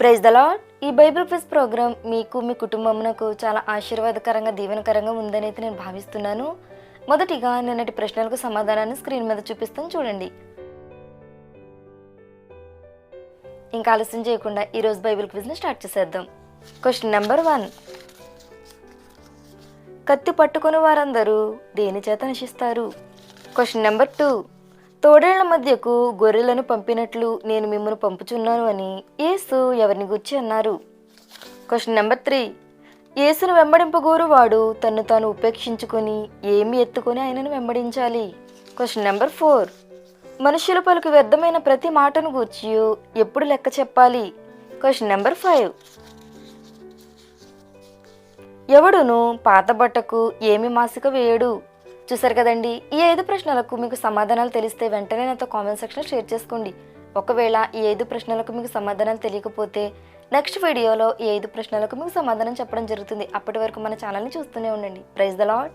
Praise the Lord ఈ Bible quiz program మీకు మీ కుటుంబమునకు చాలా ఆశీర్వాదకరంగా దీవెనకరంగా ఉందని అయితే నేను భావిస్తున్నాను. మొదటిగా నిన్నటి ప్రశ్నలకు సమాధానాన్ని స్క్రీన్ మీద చూపిస్తాను చూడండి. ఇంకా ఆలస్యం చేయకుండా ఈరోజు బైబిల్ క్విజ్ని స్టార్ట్ చేసేద్దాం. క్వశ్చన్ నెంబర్ వన్ కత్తి పట్టుకుని వారందరూ దేని చేత నశిస్తారు? క్వశ్చన్ నెంబర్ టూ తోడేళ్ళ మధ్యకు గొర్రెలను పంపినట్లు నేను మిమ్మల్ని పంపుచున్నాను అని యేసు ఎవరిని గుర్చి అన్నారు. క్వశ్చన్ నెంబర్ త్రీ యేసును వెంబడింపగోరు వాడు తన్ను తాను ఉపేక్షించుకొని ఏమి ఎత్తుకొని ఆయనను వెంబడించాలి? క్వశ్చన్ నెంబర్ ఫోర్ మనుషుల పలుకు వ్యర్థమైన ప్రతి మాటను గూర్చి ఎప్పుడు లెక్క చెప్పాలి? క్వశ్చన్ నెంబర్ ఫైవ్ ఎవడును పాత బట్టకు ఏమి మాసిక వేయడు? చూసారు కదండి. ఈ ఐదు ప్రశ్నలకు మీకు సమాధానాలు తెలిస్తే వెంటనే నాతో కామెంట్ సెక్షన్లో షేర్ చేసుకోండి. ఒకవేళ ఈ ఐదు ప్రశ్నలకు మీకు సమాధానాలు తెలియకపోతే నెక్స్ట్ వీడియోలో ఈ ఐదు ప్రశ్నలకు మీకు సమాధానం చెప్పడం జరుగుతుంది. అప్పటి వరకు మన ఛానల్ని చూస్తూనే ఉండండి. Praise the lord